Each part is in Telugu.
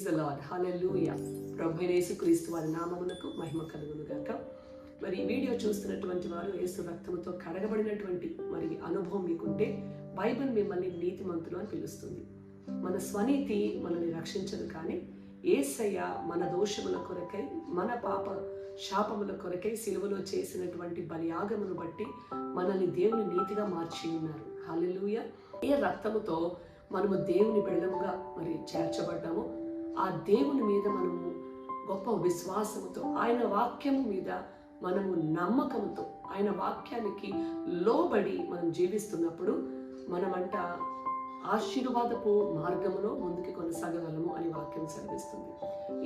ప్రైజ్ లాడ్ హలెలూయ ప్రభు యేసుక్రీస్తు వారి నామమునకు మహిమ కలుగును గాక మరి ఈ వీడియో చూస్తున్నటువంటి వారు యేసు రక్తముతో కడగబడినటువంటి మరి అనుభవం మీకుంటే బైబిల్ మిమ్మల్ని నీతిమంతులు అని పిలుస్తుంది. మన స్వనీతి మనల్ని రక్షించదు కానీ ఏసయ్య మన దోషముల కొరకై మన పాప శాపముల కొరకై సిలువలో చేసినటువంటి బలియాగమును బట్టి మనల్ని దేవుని నీతిగా మార్చి ఉన్నారు. హల్లెలూయ ఏ రక్తముతో మనము దేవుని బిడలముగా మరి చేర్చబడ్డామో ఆ దేవుని మీద మనము గొప్ప విశ్వాసముతో ఆయన వాక్యము మీద మనము నమ్మకంతో ఆయన వాక్యానికి లోబడి మనం జీవిస్తున్నప్పుడు మనమంట ఆశీర్వాదపు మార్గంలో ముందుకు కొనసాగగలము అని వాక్యం సెలవిస్తుంది.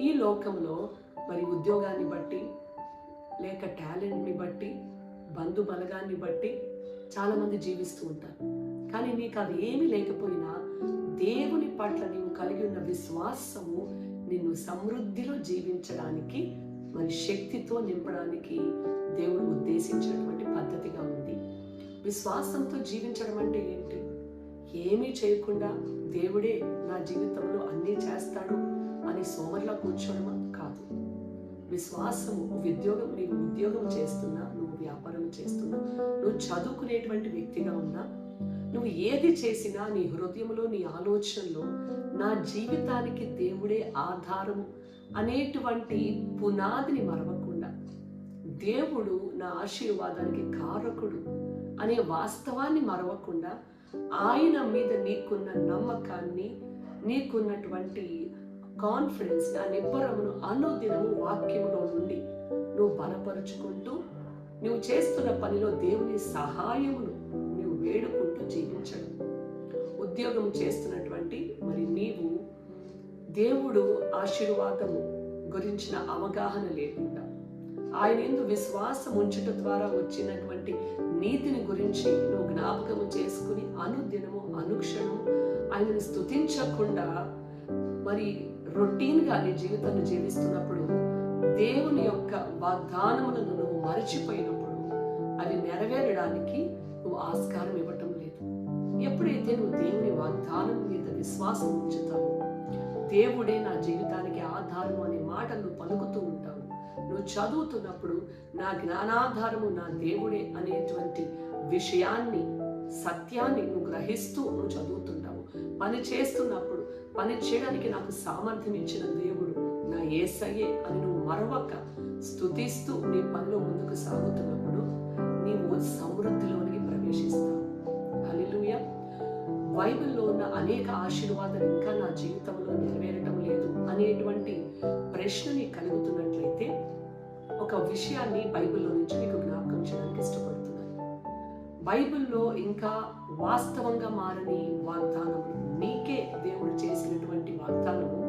ఈ లోకంలో మరి ఉద్యోగాన్ని బట్టి లేక టాలెంట్ని బట్టి బంధు బలగాన్ని బట్టి చాలామంది జీవిస్తూ ఉంటారు. కానీ నీకు అది ఏమీ లేకపోయినా దేవుని పట్ల నీవు కలిగి ఉన్న విశ్వాసము నిన్ను సమృద్ధిలో జీవించడానికి మరి శక్తితో నింపడానికి దేవుడు ఉద్దేశించినటువంటి పద్ధతిగా ఉంది. విశ్వాసంతో జీవించడం అంటే ఏంటి? ఏమీ చేయకుండా దేవుడే నా జీవితంలో అన్నీ చేస్తాడు అని సోమర్లా కూర్చోవడం కాదు. విశ్వాసము ఉద్యోగం నీవు ఉద్యోగం చేస్తున్నా నువ్వు వ్యాపారం చేస్తున్నా నువ్వు చదువుకునేటువంటి వ్యక్తిగా ఉన్నా నువ్వు ఏది చేసినా నీ హృదయంలో నీ ఆలోచనలో నా జీవితానికి దేవుడే ఆధారము అనేటువంటి పునాదిని మరవకుండా. దేవుడు నా ఆశీర్వాదానికి కారకుడు అనే వాస్తవాన్ని మరవకుండా ఆయన మీద నీకున్న నమ్మకాన్ని నీకున్నటువంటి కాన్ఫిడెన్స్ ఆ నిబ్బరమును అనుదినము వాక్యములో నుండి నువ్వు బలపరుచుకుంటూ నువ్వు చేస్తున్న పనిలో దేవుని సహాయమును నువ్వు వేడుకు వేడుకుంటూ జీవించడం ఉద్యోగం చేస్తున్నటువంటి మరి నీవు దేవుడు ఆశీర్వాదము గురించిన అవగాహన లేకుండా ఆయన ఎందు విశ్వాసం ఉంచుట ద్వారా వచ్చినటువంటి నీతిని గురించి నువ్వు జ్ఞాపకము చేసుకుని అనుదినము అనుక్షణము ఆయనను స్తుతించకుండా మరి రొటీన్గా నీ జీవితాన్ని జీవిస్తున్నప్పుడు దేవుని యొక్క వాగ్దానములను నువ్వు మరచిపోయినప్పుడు అవి నెరవేరడానికి నువ్వు ఆశ ఎప్పుడైతే దేవుని వాగ్దానం మీద విశ్వాసం ఉంచుతావు. దేవుడే నా జీవితానికి ఆధారం అనే మాటలు పలుకుతూ ఉంటావు. నువ్వు చదువుతున్నప్పుడు నా జ్ఞానాధారము నా దేవుడే అనేటువంటి విషయాన్ని సత్యాన్ని నువ్వు గ్రహిస్తూ నువ్వు చదువుతుంటావు. పని చేస్తున్నప్పుడు పని చేయడానికి నాకు సామర్థ్యం ఇచ్చిన దేవుడు నా ఏసయ్యే అని నువ్వు మరొక స్థుతిస్తూ నీ పనిలో ముందుకు సాగుతున్నప్పుడు నీవు సమృద్ధిలోనికి ప్రవేశిస్తావు. హల్లెలూయా. బైబిల్లో ఉన్న అనేక ఆశీర్వాదాలు ఇంకా నా జీవితంలో నెరవేరటం లేదు అనేటువంటి ప్రశ్న నీకు కలుగుతున్నట్లయితే ఒక విషయాన్ని బైబిల్లో నుంచి మీకు జ్ఞాపకం చేయడానికి ఇష్టపడుతున్నాను. బైబిల్లో ఇంకా వాస్తవంగా మారని వాగ్దానము నీకే దేవుడు చేసినటువంటి వాగ్దానము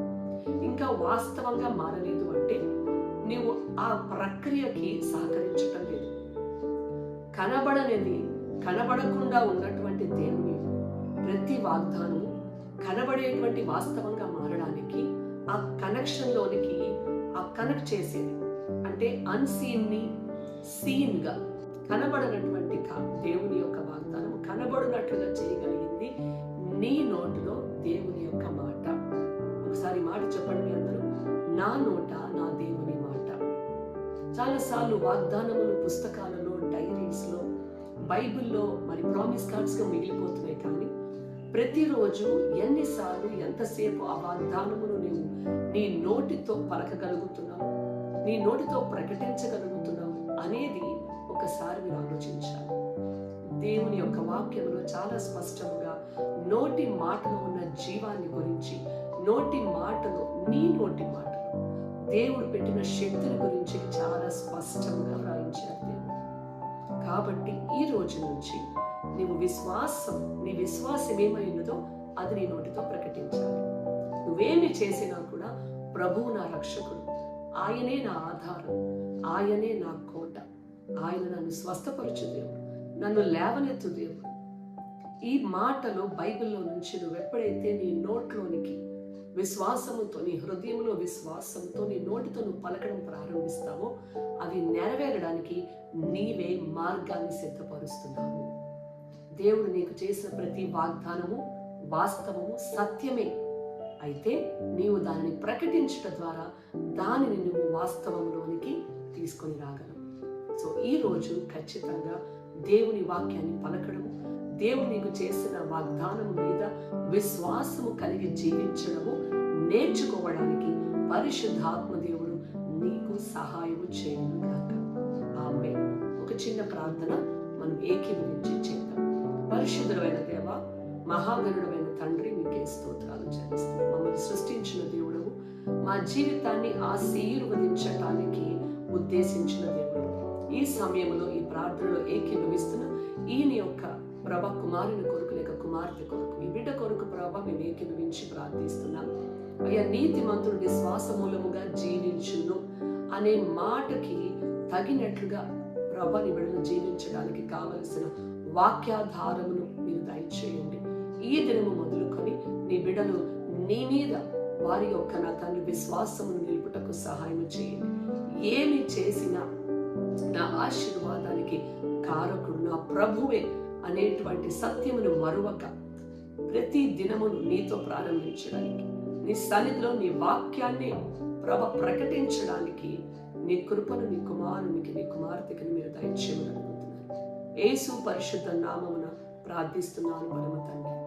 ఇంకా వాస్తవంగా మారలేదు అంటే నీవు ఆ ప్రక్రియకి సహకరించటం లేదు. కనబడనేది కనబడకుండా ఉన్నటువంటి దేవుని ప్రతి వాగ్దానము కనబడేటువంటి వాస్తవంగా మారడానికి ఆ కనెక్షన్లోనికి ఆ కనెక్ట్ చేసేది. అంటే అన్సీన్ని సీన్గా కనబడనటువంటి కా- దేవుని యొక్క వాగ్దానం కనబడినట్లుగా చేయగలిగింది నీ నోటిలో దేవుని యొక్క మాట. ఒకసారి మాట చెప్పండి అందరూ. నా నోట నా దేవుని మాట. చాలాసార్లు వాగ్దానములు పుస్తకాలలో డైరీస్లో బైబిల్లో మరి ప్రామిస్ కార్డ్స్గా మిగిలిపోతున్నాయి కానీ ప్రతిరోజు ఎన్నిసార్లు ఎంతసేపు ఆ వాగ్దానమును నీవు నీ నోటితో పలకగలుగుతున్నావు? నీ నోటితో ప్రకటించగలుగుతున్నావు అనేది ఒకసారి మీరు ఆలోచించాలి. దేవుని యొక్క వాక్యంలో చాలా స్పష్టంగా నోటి మాటలో ఉన్న జీవాన్ని గురించి నోటి మాటలో నీ నోటి మాటలో దేవుడు పెట్టిన శక్తిని గురించి చాలా స్పష్టంగా రాయించారు దేవుడు. కాబట్టి ఈ రోజు నుంచి నీవు విశ్వాసం నీ విశ్వాసం ఏమైనదో అది నీ నోటితో ప్రకటించాలి. నువ్వేమి చేసినా కూడా ప్రభువు నా రక్షకుడు ఆయనే నా ఆధారం ఆయనే నా కోట. ఆయన నన్ను స్వస్థపరచు దేవుడు నన్ను లేవనెత్తు దేవుడు. ఈ మాటలు బైబిల్లో నుంచి నువ్వు ఎప్పుడైతే నీ నోట్లోనికి విశ్వాసముతో నీ హృదయంలో విశ్వాసంతో నీ నోటితో నువ్వు పలకడం ప్రారంభిస్తావో అవి నెరవేరడానికి నీవే మార్గాన్ని సిద్ధపరుస్తున్నావు. దేవుడు నీకు చేసిన ప్రతి వాగ్దానము వాస్తవము సత్యమే. అయితే నీవు దానిని ప్రకటించట ద్వారా దానిని నువ్వు వాస్తవంలోనికి తీసుకొని రాగలవు. సో ఈ రోజు ఖచ్చితంగా దేవుని వాక్యాన్ని పలకడము దేవుడు నీకు చేసిన వాగ్దానం మీద విశ్వాసము కలిగి జీవించడము నేర్చుకోవడానికి పరిశుద్ధాత్మ దేవుడు నీకు సహాయము చేయను కాక ఆమె ఒక చిన్న ప్రార్థన మనం ఏకీభవించి చేయాలి పరిశుద్ధుడమైన దేవ మహాగణుడమైన తండ్రి మీకే స్తోత్రాలు చెల్లిస్తాం మమ్మల్ని సృష్టించిన దేవుడు మా జీవితాన్ని ఆశీర్వదించటానికి ఉద్దేశించిన దేవుడు. ఈ సమయంలో ఈ ప్రార్థనలో ఏకీభవిస్తున్న ఈయన యొక్క ప్రభ కుమారుని కొరకు లేక కుమార్తె కొరకు ఈ బిడ్డ కొరకు ప్రభ మేము ఏకీభవించి ప్రార్థిస్తున్నాం. అయ్యా నీతి మంత్రుడి శ్వాస మూలముగా జీవించును అనే మాటకి తగినట్లుగా ప్రభ నిబిడను జీవించడానికి కావలసిన వాక్యాధారమును మీరు దయచేయండి. ఈ దినము మొదలుకొని నీ బిడ్డలు నీ మీద వారి యొక్క నా తండ్రి విశ్వాసమును నిలుపుటకు సహాయం చేయండి. ఏమి చేసినా నా ఆశీర్వాదానికి కారకుడు నా ప్రభువే అనేటువంటి సత్యమును మరువక ప్రతి దినమును నీతో ప్రారంభించడానికి నీ సన్నిధిలో నీ వాక్యాన్ని ప్రభ ప్రకటించడానికి నీ కృపను నీ కుమారునికి నీ కుమార్తెకి మీరు దయచేయమని ఏసు యేసు పరిశుద్ధ నామమున ప్రార్థిస్తున్నాను పరమ తండ్రి.